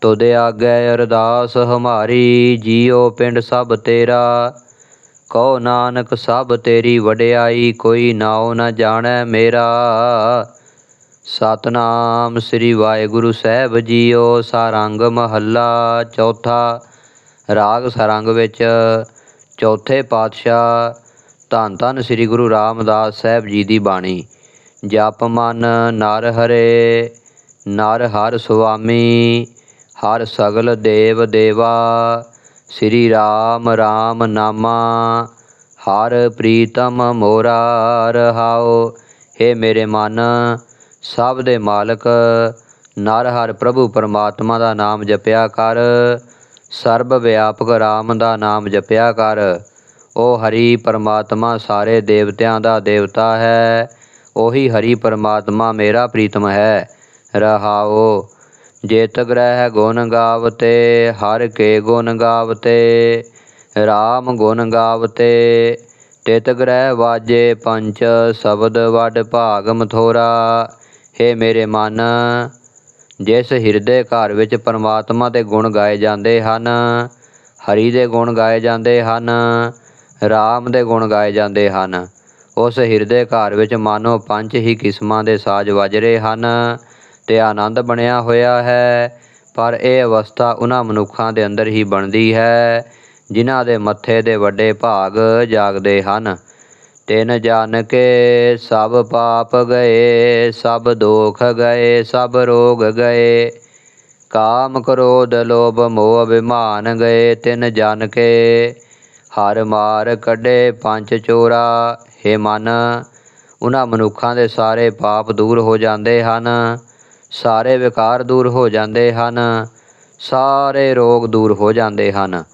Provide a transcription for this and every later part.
ਤੁਧ ਆਗੇ ਅਰਦਾਸ ਹਮਾਰੀ, ਜੀਉ ਪਿੰਡ ਸਭ ਤੇਰਾ। ਕਹੋ ਨਾਨਕ ਸਭ ਤੇਰੀ ਵਡਿਆਈ, ਕੋਈ ਨਾਉ ਨਾ ਜਾਣੈ ਮੇਰਾ। ਸਤਨਾਮ ਸ੍ਰੀ ਵਾਹਿਗੁਰੂ ਸਾਹਿਬ ਜੀਓ, ਸਾਰੰਗ ਮਹੱਲਾ ਚੌਥਾ, ਰਾਗ ਸਰੰਗ ਵਿੱਚ ਚੌਥੇ ਪਾਤਸ਼ਾਹ, ਧੰਨ ਧੰਨ ਸ੍ਰੀ ਗੁਰੂ ਰਾਮਦਾਸ ਸਾਹਿਬ ਜੀ ਦੀ ਬਾਣੀ। ਜਪ ਮਨ ਨਰ ਹਰੇ, ਨਰ ਹਰ ਸੁਆਮੀ ਹਰ ਸਗਲ ਦੇਵ ਦੇਵਾ, ਸ੍ਰੀ ਰਾਮ ਰਾਮ ਨਾਮਾ। ਹਰ ਪ੍ਰੀਤਮ ਮੋਰਾ ਰਹਾਓ ਏ ਮੇਰੇ ਮਨ, ਸਭ ਦੇ ਮਾਲਕ, ਨਰ ਹਰ ਪ੍ਰਭੂ ਪਰਮਾਤਮਾ ਦਾ ਨਾਮ ਜਪਿਆ ਕਰ। ਸਰਬ ਵਿਆਪਕ ਰਾਮ ਦਾ ਨਾਮ ਜਪਿਆ ਕਰ। ਉਹ ਹਰੀ ਪਰਮਾਤਮਾ, ਸਾਰੇ ਦੇਵਤਿਆਂ ਦਾ ਦੇਵਤਾ ਹੈ। ਉਹੀ ਹਰੀ ਪਰਮਾਤਮਾ, ਮੇਰਾ ਪ੍ਰੀਤਮ ਹੈ। ਰਹਾਓ ਜੇਤ ਗ੍ਰਹਿ ਗੁਣ ਗਾਵਤੇ, ਹਰ ਕੇ ਗੁਣ ਗਾਵਤੇ RAM ਗੁਣ ਗਾਵਤੇ। ਤਿਤ ਗ੍ਰਹਿ ਵਾਜੇ ਪੰਚ, ਸ਼ਬਦ ਵਡ ਭਾਗ ਮਥੋਰਾ। ਹੇ ਮੇਰੇ ਮਨ, ਜਿਸ ਹਿਰਦੇ ਘਰ ਵਿੱਚ ਪਰਮਾਤਮਾ ਦੇ ਗੁਣ ਗਾਏ ਜਾਂਦੇ ਹਨ, ਹਰੀ ਦੇ ਗੁਣ ਗਾਏ ਜਾਂਦੇ ਹਨ RAM ਦੇ ਗੁਣ ਗਾਏ ਜਾਂਦੇ ਹਨ, ਉਸ ਹਿਰਦੇ ਘਰ ਵਿੱਚ ਮਾਨੋ ਪੰਜ ਹੀ ਕਿਸਮਾਂ ਦੇ ਸਾਜ਼ ਵੱਜ ਰਹੇ ਹਨ। ਤੇ ਆਨੰਦ ਬਣਿਆ ਹੋਇਆ ਹੈ, ਪਰ ਇਹ ਅਵਸਥਾ ਉਹਨਾਂ ਮਨੁੱਖਾਂ ਦੇ ਅੰਦਰ ਹੀ ਬਣਦੀ ਹੈ, ਜਿਨ੍ਹਾਂ ਦੇ ਮੱਥੇ ਦੇ ਵੱਡੇ ਭਾਗ ਜਾਗਦੇ ਹਨ। ਤਿਨ ਜਾਣ ਕੇ ਸਭ ਪਾਪ ਗਏ, ਸਭ ਦੋਖ ਗਏ, ਸਭ ਰੋਗ ਗਏ। ਕਾਮ ਕ੍ਰੋਧ ਲੋਭ ਮੋਹ ਅਭਿਮਾਨ ਗਏ, ਤਿਨ ਜਨ ਕੇ ਹਰ ਮਾਰ ਕੱਢੇ ਪੰਜ ਚੋਰਾ। ਹੇ ਮਨ, ਉਹਨਾਂ ਮਨੁੱਖਾਂ ਦੇ ਸਾਰੇ ਪਾਪ ਦੂਰ ਹੋ ਜਾਂਦੇ ਹਨ। ਸਾਰੇ ਵਿਕਾਰ ਦੂਰ ਹੋ ਜਾਂਦੇ ਹਨ, ਸਾਰੇ ਰੋਗ ਦੂਰ ਹੋ ਜਾਂਦੇ ਹਨ।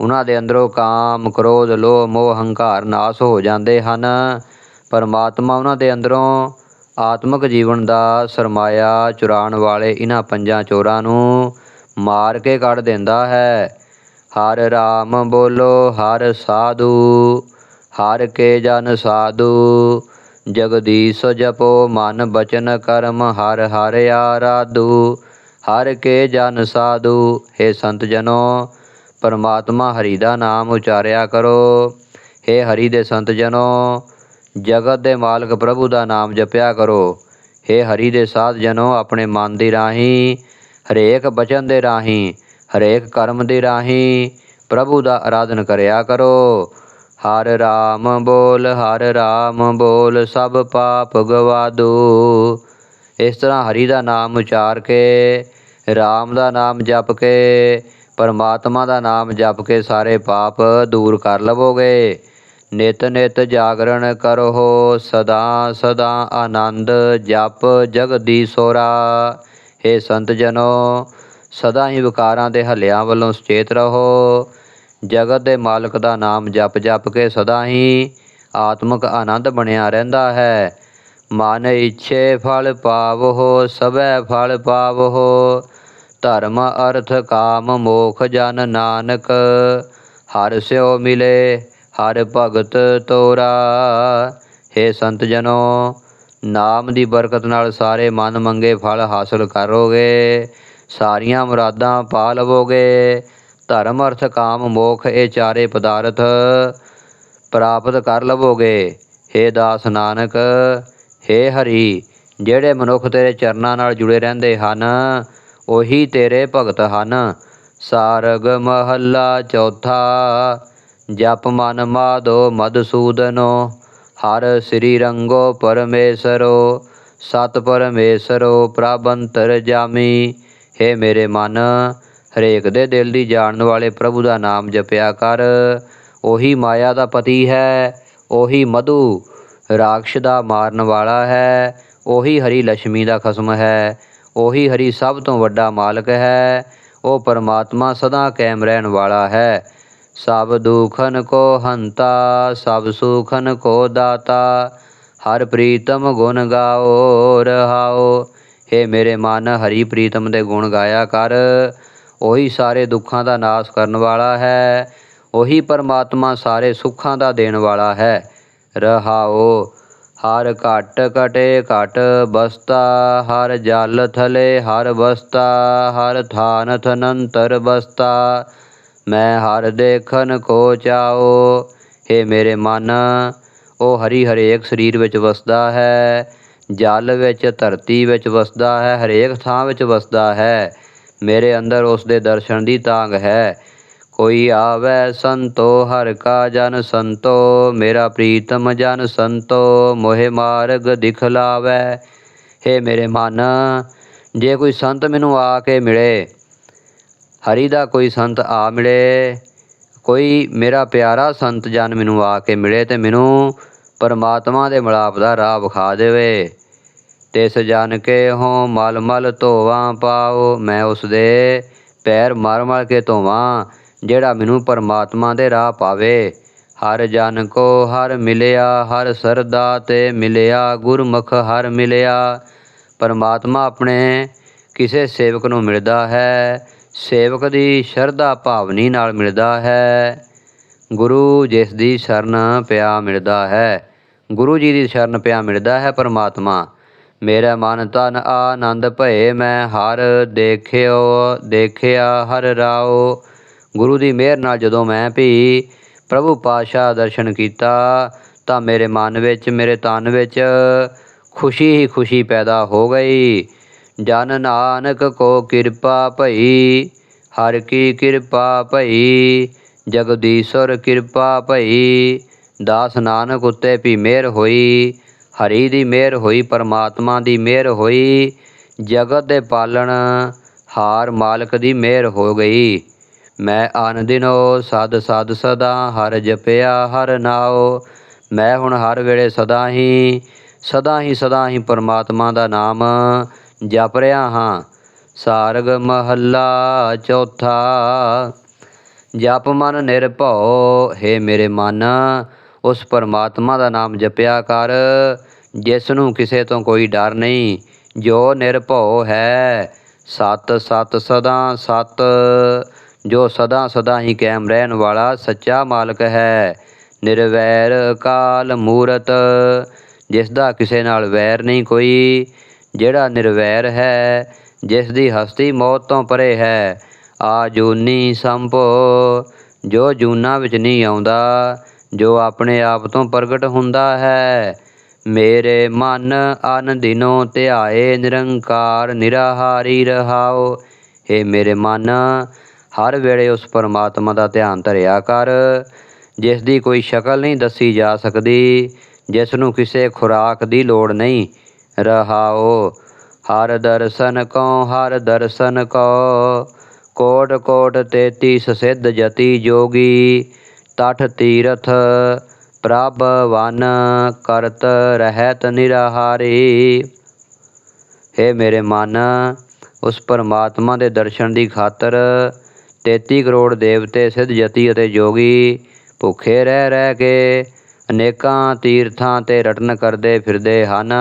ਉਹਨਾਂ ਦੇ ਅੰਦਰੋਂ ਕਾਮ, ਕ੍ਰੋਧ, ਲੋਭ, ਮੋਹ, ਹੰਕਾਰ ਨਾਸ ਹੋ ਜਾਂਦੇ ਹਨ। ਪਰਮਾਤਮਾ ਉਹਨਾਂ ਦੇ ਅੰਦਰੋਂ ਆਤਮਿਕ ਜੀਵਨ ਦਾ ਸਰਮਾਇਆ ਚੁਰਾਣ ਵਾਲੇ ਇਹਨਾਂ ਪੰਜਾਂ ਚੋਰਾਂ ਨੂੰ ਮਾਰ ਕੇ ਕੱਢ ਦਿੰਦਾ ਹੈ। ਹਰ ਰਾਮ ਬੋਲੋ, ਹਰ ਸਾਧੂ, ਹਰ ਕੇ ਜਨ ਸਾਧੂ ਜਗਦੀਸ਼ ਜਪੋ ਮਨ ਬਚਨ ਕਰਮ ਹਰ ਹਰ ਆਰਾਧੂ ਹਰ ਕੇ ਜਨ ਸਾਧੂ हे ਸੰਤ ਜਨੋ ਪਰਮਾਤਮਾ ਹਰੀ ਦਾ ਨਾਮ ਉਚਾਰਿਆ ਕਰੋ हे ਹਰੀ ਦੇ ਸੰਤ ਜਨੋ ਜਗਤ ਦੇ ਮਾਲਕ ਪ੍ਰਭੂ ਦਾ ਨਾਮ ਜਪਿਆ ਕਰੋ हे ਹਰੀ ਦੇ ਸਾਧ ਜਨੋ ਆਪਣੇ ਮਨ ਦੀ ਰਾਹੀਂ ਹਰੇਕ ਬਚਨ ਦੇ ਰਾਹੀਂ ਹਰੇਕ ਕਰਮ ਦੇ ਰਾਹੀਂ ਪ੍ਰਭੂ ਦਾ ਆਰਾਧਨ ਕਰਿਆ ਕਰੋ ਹਰ ਰਾਮ ਬੋਲ, ਹਰ ਰਾਮ ਬੋਲ, ਸਭ ਪਾਪ ਗਵਾਦੂ ਇਸ ਤਰ੍ਹਾਂ ਹਰੀ ਦਾ ਨਾਮ ਉਚਾਰ ਕੇ, ਰਾਮ ਦਾ ਨਾਮ ਜਪ ਕੇ, ਪਰਮਾਤਮਾ ਦਾ ਨਾਮ ਜਪ ਕੇ ਸਾਰੇ ਪਾਪ ਦੂਰ ਕਰ ਲਵੋਗੇ। ਨਿਤ ਨਿਤ ਜਾਗਰਣ ਕਰੋ, ਸਦਾ ਸਦਾ ਆਨੰਦ ਜਪ ਜਗਦੀਸ਼ੋਰਾ हे ਸੰਤ ਜਨੋ, ਸਦਾ ਹੀ ਵਿਕਾਰਾਂ ਦੇ ਹੱਲਿਆਂ ਵੱਲੋਂ ਸੁਚੇਤ ਰਹੋ। ਜਗਤ ਦੇ ਮਾਲਕ ਦਾ ਨਾਮ ਜਪ ਜਪ ਕੇ ਸਦਾ ਹੀ ਆਤਮਿਕ ਆਨੰਦ ਬਣਿਆ ਰਹਿੰਦਾ ਹੈ। ਮਨ ਇੱਛੇ ਫਲ ਪਾਵੋ ਸਭੈ ਫਲ ਪਾਵੋ ਧਰਮ, ਅਰਥ, ਕਾਮ, ਮੋਖ, ਜਨ, ਨਾਨਕ, ਹਰ ਸਿਓ ਮਿਲੇ, ਹਰ ਭਗਤ ਤੋਰਾ। हे ਸੰਤ ਜਨੋ, ਨਾਮ ਦੀ ਬਰਕਤ ਨਾਲ ਸਾਰੇ ਮਨ ਮੰਗੇ ਫਲ ਹਾਸਲ ਕਰੋਗੇ, ਸਾਰੀਆਂ ਮੁਰਾਦਾਂ ਪਾ ਲਵੋਗੇ। ਧਰਮ, ਅਰਥ, ਕਾਮ, ਮੋਖ, ਇਹ ਚਾਰੇ ਪਦਾਰਥ ਪ੍ਰਾਪਤ ਕਰ ਲਵੋਗੇ। हे ਦਾਸ ਨਾਨਕ हे ਹਰੀ, ਜਿਹੜੇ ਮਨੁੱਖ ਤੇਰੇ ਚਰਨਾਂ ਨਾਲ ਜੁੜੇ ਰਹਿੰਦੇ ਹਨ, ਉਹੀ ਤੇਰੇ ਭਗਤ ਹਨ। ਸਾਰਗ ਮਹੱਲਾ ਚੌਥਾ, ਜਪ ਮਨ ਮਾਧੋ ਮਦਸੂਦਨੋ ਹਰ ਸ੍ਰੀ ਰੰਗੋ ਪਰਮੇਸ਼ਰੋ, ਸਤ ਪਰਮੇਸ਼ਰੋ ਪ੍ਰਬੰਤਰ ਜਾਮੀ। ਹੇ ਮੇਰੇ ਮਨ ਹਰੇਕ ਦੇ ਦਿਲ ਦੀ ਜਾਣਨ ਵਾਲੇ ਪ੍ਰਭੂ ਦਾ ਨਾਮ ਜਪਿਆ ਕਰ। ਉਹੀ ਮਾਇਆ ਦਾ ਪਤੀ ਹੈ, ਉਹੀ ਮਧੂ ਰਾਖਸ਼ ਦਾ ਮਾਰਨ ਵਾਲਾ ਹੈ, ਉਹੀ ਹਰੀ ਲక్ష్ਮੀ ਦਾ ਖਸਮ ਹੈ, ਉਹੀ ਹਰੀ ਸਭ ਤੋਂ ਵੱਡਾ ਮਾਲਕ ਹੈ, ਉਹ ਪਰਮਾਤਮਾ ਸਦਾ ਕਾਇਮ ਰਹਿਣ ਵਾਲਾ ਹੈ। ਸਭ ਦੁਖਨ ਕੋ ਹੰਤਾ, ਸਭ ਸੁਖਨ ਕੋ ਦਾਤਾ, ਹਰ ਪ੍ਰੀਤਮ ਗੁਣ ਗਾਓ, ਰਹਾਓ। ਹੇ ਮੇਰੇ ਮਨ, ਹਰੀ ਪ੍ਰੀਤਮ ਦੇ ਗੁਣ ਗਾਇਆ ਕਰ। ਉਹੀ ਸਾਰੇ ਦੁੱਖਾਂ ਦਾ ਨਾਸ਼ ਕਰਨ ਵਾਲਾ ਹੈ। ਉਹੀ ਪਰਮਾਤਮਾ ਸਾਰੇ ਸੁੱਖਾਂ ਦਾ ਦੇਣ ਵਾਲਾ ਹੈ। ਰਹਾਓ, ਹਰ ਘਟ ਘਟੇ ਘਟ ਬਸਤਾ, ਹਰ ਜਲ ਥਲੇ ਹਰ ਬਸਤਾ, ਹਰ ਥਾਨ ਥਨੰਤਰ ਬਸਤਾ। ਮੈਂ ਹਰ ਦੇਖਨ ਕੋ ਚਾਓ, ਹੇ ਮੇਰੇ ਮਨ, ਉਹ ਹਰੀ ਹਰੇਕ ਸਰੀਰ ਵਿੱਚ ਵਸਦਾ ਹੈ। ਜਲ ਵਿੱਚ, ਧਰਤੀ ਵਿੱਚ ਵਸਦਾ ਹੈ, ਹਰੇਕ ਥਾਂ ਵਿੱਚ ਵਸਦਾ ਹੈ। ਮੇਰੇ ਅੰਦਰ ਉਸ ਦੇ ਦਰਸ਼ਨ ਦੀ ਤਾਂਗ ਹੈ। ਕੋਈ ਆਵੈ ਸੰਤੋ, ਹਰ ਕਾ ਜਨ ਸੰਤੋ, ਮੇਰਾ ਪ੍ਰੀਤਮ ਜਨ ਸੰਤੋ, ਮੋਹਿ ਮਾਰਗ ਦਿਖਲਾਵੈ ਹੇ ਮੇਰੇ ਮਨ, ਜੇ ਕੋਈ ਸੰਤ ਮੈਨੂੰ ਆ ਕੇ ਮਿਲੇ, ਹਰੀ ਦਾ ਕੋਈ ਸੰਤ ਆ ਮਿਲੇ, ਕੋਈ ਮੇਰਾ ਪਿਆਰਾ ਸੰਤ ਜਨ ਮੈਨੂੰ ਆ ਕੇ ਮਿਲੇ ਤੇ ਮੈਨੂੰ ਪਰਮਾਤਮਾ ਦੇ ਮਿਲਾਪ ਦਾ ਰਾਹ ਵਿਖਾ ਦੇਵੇ। ਤਿਸ ਜਨ ਕੇ ਹੋ ਮਲ ਮਲ ਧੋਵਾਂ ਪਾਓ, ਮੈਂ ਉਸ ਦੇ ਪੈਰ ਮਰ ਮਰ ਕੇ ਧੋਵਾਂ, ਜਿਹੜਾ ਮੈਨੂੰ ਪਰਮਾਤਮਾ ਦੇ ਰਾਹ ਪਾਵੇ। ਹਰ ਜਨ ਕੋ ਹਰ ਮਿਲਿਆ, ਹਰ ਸਰਦਾ ਤੇ ਮਿਲਿਆ, ਗੁਰਮੁਖ ਹਰ ਮਿਲਿਆ। ਪਰਮਾਤਮਾ ਆਪਣੇ ਕਿਸੇ ਸੇਵਕ ਨੂੰ ਮਿਲਦਾ ਹੈ, ਸੇਵਕ ਦੀ ਸ਼ਰਧਾ ਭਾਵਨੀ ਨਾਲ ਮਿਲਦਾ ਹੈ। ਗੁਰੂ ਜਿਸ ਦੀ ਸ਼ਰਨ ਪਿਆ ਮਿਲਦਾ ਹੈ, ਗੁਰੂ ਜੀ ਦੀ ਸ਼ਰਨ ਪਿਆ ਮਿਲਦਾ ਹੈ ਪਰਮਾਤਮਾ। ਮੇਰਾ ਮਨ ਤਨ ਆਨੰਦ ਭਏ ਮੈਂ ਹਰ ਦੇਖਿਓ, ਦੇਖਿਆ ਹਰ ਰਾਓ। ਗੁਰੂ ਦੀ ਮਿਹਰ ਨਾਲ ਜਦੋਂ ਮੈਂ ਵੀ ਪ੍ਰਭੂ ਪਾਸ਼ਾ ਦਰਸ਼ਨ ਕੀਤਾ, ਤਾਂ ਮੇਰੇ ਮਨ ਵਿੱਚ, ਮੇਰੇ ਤਨ ਵਿੱਚ ਖੁਸ਼ੀ ਹੀ ਖੁਸ਼ੀ ਪੈਦਾ ਹੋ ਗਈ। ਜਨ ਨਾਨਕ ਕੋ ਕਿਰਪਾ ਭਈ, ਹਰ ਕੀ ਕਿਰਪਾ ਭਈ ਜਗਦੀਸ਼ਰ ਕਿਰਪਾ ਭਈ। ਦਾਸ ਨਾਨਕ ਉੱਤੇ ਵੀ ਮਿਹਰ ਹੋਈ ਹਰੀ ਦੀ ਮਿਹਰ ਹੋਈ, ਪਰਮਾਤਮਾ ਦੀ ਮਿਹਰ ਹੋਈ, ਜਗਤ ਦੇ ਪਾਲਣ ਹਾਰ ਮਾਲਕ ਦੀ ਮਿਹਰ ਹੋ ਗਈ। ਮੈਂ ਅਨ ਦਿਨੋ ਸਦ ਸਦ ਸਦਾ ਹਰ ਜਪਿਆ, ਹਰ ਨਾਉ। ਮੈਂ ਹੁਣ ਹਰ ਵੇਲੇ ਸਦਾ ਹੀ ਸਦਾ ਹੀ ਸਦਾ ਹੀ ਪਰਮਾਤਮਾ ਦਾ ਨਾਮ ਜਪ ਰਿਹਾ ਹਾਂ। ਸਾਰਗ ਮਹੱਲਾ ਚੌਥਾ, ਜਪ ਮਨ ਨਿਰਭਉ, ਹੈ ਮੇਰੇ ਮਨ, ਉਸ ਪਰਮਾਤਮਾ ਦਾ ਨਾਮ ਜਪਿਆ ਕਰ। ਜਿਸ ਨੂੰ ਕਿਸੇ ਤੋਂ ਕੋਈ ਡਰ ਨਹੀਂ, ਜੋ ਨਿਰਭਉ ਹੈ, ਸਤ ਸਤ ਸਦਾ ਸਤ, ਜੋ ਸਦਾ ਸਦਾ ਹੀ ਕਾਇਮ ਰਹਿਣ ਵਾਲਾ ਸੱਚਾ ਮਾਲਕ ਹੈ। ਨਿਰਵੈਰ ਕਾਲ ਮੂਰਤ, ਜਿਸ ਦਾ ਕਿਸੇ ਨਾਲ ਵੈਰ ਨਹੀਂ ਕੋਈ, ਜਿਹੜਾ ਨਿਰਵੈਰ ਹੈ, ਜਿਸ ਦੀ ਹਸਤੀ ਮੌਤ ਤੋਂ ਪਰੇ ਹੈ। ਆ ਜੂਨੀ ਸੰਭੋ, ਜੋ ਜੂਨਾ ਵਿੱਚ ਨਹੀਂ ਆਉਂਦਾ, ਜੋ ਆਪਣੇ ਆਪ ਤੋਂ ਪ੍ਰਗਟ ਹੁੰਦਾ ਹੈ ਮੇਰੇ ਮਨ ਅਨ ਦਿਨੋ ਧਿਆਏ, ਨਿਰੰਕਾਰ ਨਿਰਾਹਾਰੀ ਰਹਾਓ। ਏ ਮੇਰੇ ਮਨ, ਹਰ ਵੇਲੇ ਉਸ ਪਰਮਾਤਮਾ ਦਾ ਧਿਆਨ ਧਰਿਆ ਕਰ। ਜਿਸ ਦੀ ਕੋਈ ਸ਼ਕਲ ਨਹੀਂ ਦੱਸੀ ਜਾ ਸਕਦੀ, ਜਿਸ ਨੂੰ ਕਿਸੇ ਖੁਰਾਕ ਦੀ ਲੋੜ ਨਹੀਂ, ਰਹਾਓ। ਹਰ ਦਰਸ਼ਨ ਕੋ ਹਰ ਦਰਸ਼ਨ ਕੋ ਕੋਟ ਕੋਟ ਤੇਤੀ ਸਿੱਧ ਜਤੀ ਜੋਗੀ, ਤਠ ਤੀਰਥ ਪ੍ਰਭ ਵਨ ਕਰਤ ਰਹਿਤ ਨਿਰਾਹਾਰੀ। ਹੇ ਮੇਰੇ ਮਨ, ਉਸ ਪਰਮਾਤਮਾ ਦੇ ਦਰਸ਼ਨ ਦੀ ਖਾਤਰ 33 ਕਰੋੜ ਦੇਵਤੇ, ਸਿੱਧ ਜਤੀ ਅਤੇ ਜੋਗੀ ਭੁੱਖੇ ਰਹਿ ਰਹਿ ਕੇ ਅਨੇਕਾਂ ਤੀਰਥਾਂ ਤੇ ਰਟਨ ਕਰਦੇ ਫਿਰਦੇ ਹਨ।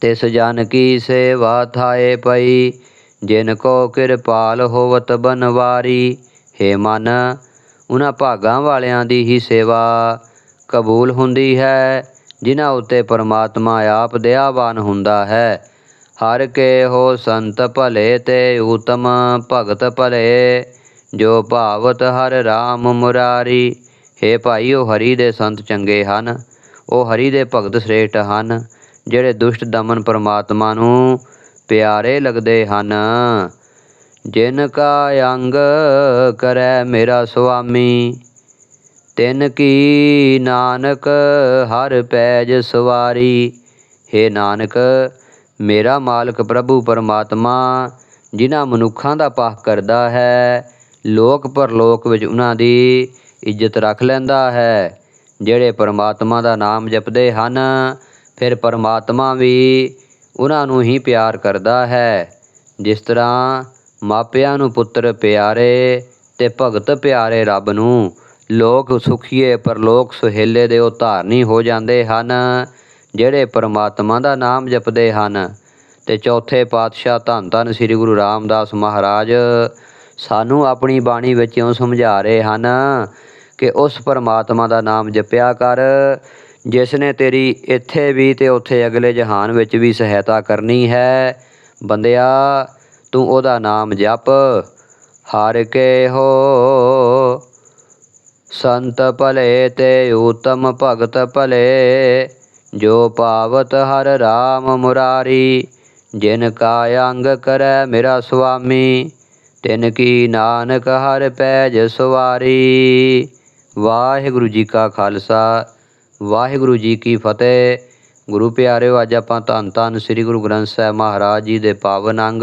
ਤਿਸ ਜਨ ਕੀ ਸੇਵਾ ਥਾਏ ਪਈ, ਜਿਨ ਕੋ ਕਿਰਪਾਲ ਹੋਵਤ ਬਨਵਾਰੀ। ਹੇ ਮਨ ਉਹਨਾਂ ਭਾਗਾਂ ਵਾਲਿਆਂ ਦੀ ਹੀ ਸੇਵਾ ਕਬੂਲ ਹੁੰਦੀ ਹੈ, ਜਿਨ੍ਹਾਂ ਉਤੇ ਪਰਮਾਤਮਾ ਆਪ ਦਇਆਵਾਨ ਹੁੰਦਾ ਹੈ। ਹਰ ਕੇ ਹੋ ਸੰਤ ਭਲੇ ਤੇ ਉਤਮ ਭਗਤ ਭਲੇ, ਜੋ ਭਾਵਤ ਹਰ RAM ਮੁਰਾਰੀ। ਹੇ ਉਹ ਹਰੀ ਦੇ ਸੰਤ ਚੰਗੇ ਹਨ, ਉਹ ਹਰੀ ਦੇ ਭਗਤ ਸ੍ਰੇਸ਼ਟ ਹਨ, ਜਿਹੜੇ ਦੁਸ਼ਟ ਦਮਨ ਪਰਮਾਤਮਾ ਨੂੰ ਪਿਆਰੇ ਲੱਗਦੇ ਹਨ। ਜਿਨ ਕਾ ਅੰਗ ਕਰੈ ਮੇਰਾ ਸੁਆਮੀ, ਤਿਨ ਕੀ ਨਾਨਕ ਹਰ ਪੈਜ ਸਵਾਰੀ। ਹੇ ਨਾਨਕ, ਮੇਰਾ ਮਾਲਕ ਪ੍ਰਭੂ ਪਰਮਾਤਮਾ, ਜਿਨ੍ਹਾਂ ਮਨੁੱਖਾਂ ਦਾ ਪਾਪ ਕਰਦਾ ਹੈ, ਲੋਕ ਪਰਲੋਕ ਵਿੱਚ ਉਹਨਾਂ ਦੀ ਇੱਜ਼ਤ ਰੱਖ ਲੈਂਦਾ ਹੈ। ਜਿਹੜੇ ਪਰਮਾਤਮਾ ਦਾ ਨਾਮ ਜਪਦੇ ਹਨ, ਫਿਰ ਪਰਮਾਤਮਾ ਵੀ ਉਹਨਾਂ ਨੂੰ ਹੀ ਪਿਆਰ ਕਰਦਾ ਹੈ। ਜਿਸ ਤਰ੍ਹਾਂ ਮਾਪਿਆਂ ਨੂੰ ਪੁੱਤਰ ਪਿਆਰੇ ਤੇ ਭਗਤ ਪਿਆਰੇ ਰੱਬ ਨੂੰ। ਲੋਕ ਸੁਖੀਏ, ਪਰਲੋਕ ਸੁਹੇਲੇ ਦੇ ਉਧਾਰਨੀ ਹੋ ਜਾਂਦੇ ਹਨ, ਜਿਹੜੇ ਪਰਮਾਤਮਾ ਦਾ ਨਾਮ ਜਪਦੇ ਹਨ। ਤੇ ਚੌਥੇ ਪਾਤਸ਼ਾਹ ਧੰਨ ਧੰਨ ਸ੍ਰੀ ਗੁਰੂ ਰਾਮਦਾਸ ਮਹਾਰਾਜ ਸਾਨੂੰ ਆਪਣੀ ਬਾਣੀ ਵਿੱਚ ਇਉਂ ਸਮਝਾ ਰਹੇ ਹਨ ਕਿ ਉਸ ਪਰਮਾਤਮਾ ਦਾ ਨਾਮ ਜਪਿਆ ਕਰ, ਜਿਸ ਨੇ ਤੇਰੀ ਇੱਥੇ ਵੀ ਤੇ ਉੱਥੇ ਅਗਲੇ ਜਹਾਨ ਵਿੱਚ ਵੀ ਸਹਾਇਤਾ ਕਰਨੀ ਹੈ। ਬੰਦਿਆ ਤੂੰ ਉਹਦਾ ਨਾਮ ਜਪ, ਹਰ ਕੇ ਹੋ ਸੰਤ ਭਲੇ ਤੇ ਉਤਮ ਭਗਤ ਭਲੇ, ਜੋ ਪਾਵਤ ਹਰ RAM ਮੁਰਾਰੀ। ਜਿਨ ਕਾ ਅੰਗ ਕਰੈ ਮੇਰਾ ਸੁਆਮੀ, ਤਿਨ ਕੀ ਨਾਨਕ ਹਰ ਪੈਜ ਸਵਾਰੀ। ਵਾਹਿਗੁਰੂ ਜੀ ਕਾ ਖਾਲਸਾ, ਵਾਹਿਗੁਰੂ ਜੀ ਕੀ ਫਤਿਹ। ਗੁਰੂ ਪਿਆਰਿਓ, ਅੱਜ ਆਪਾਂ ਧੰਨ ਧੰਨ ਸ੍ਰੀ ਗੁਰੂ ਗ੍ਰੰਥ ਸਾਹਿਬ ਮਹਾਰਾਜ ਜੀ ਦੇ ਪਾਵਨ ਅੰਗ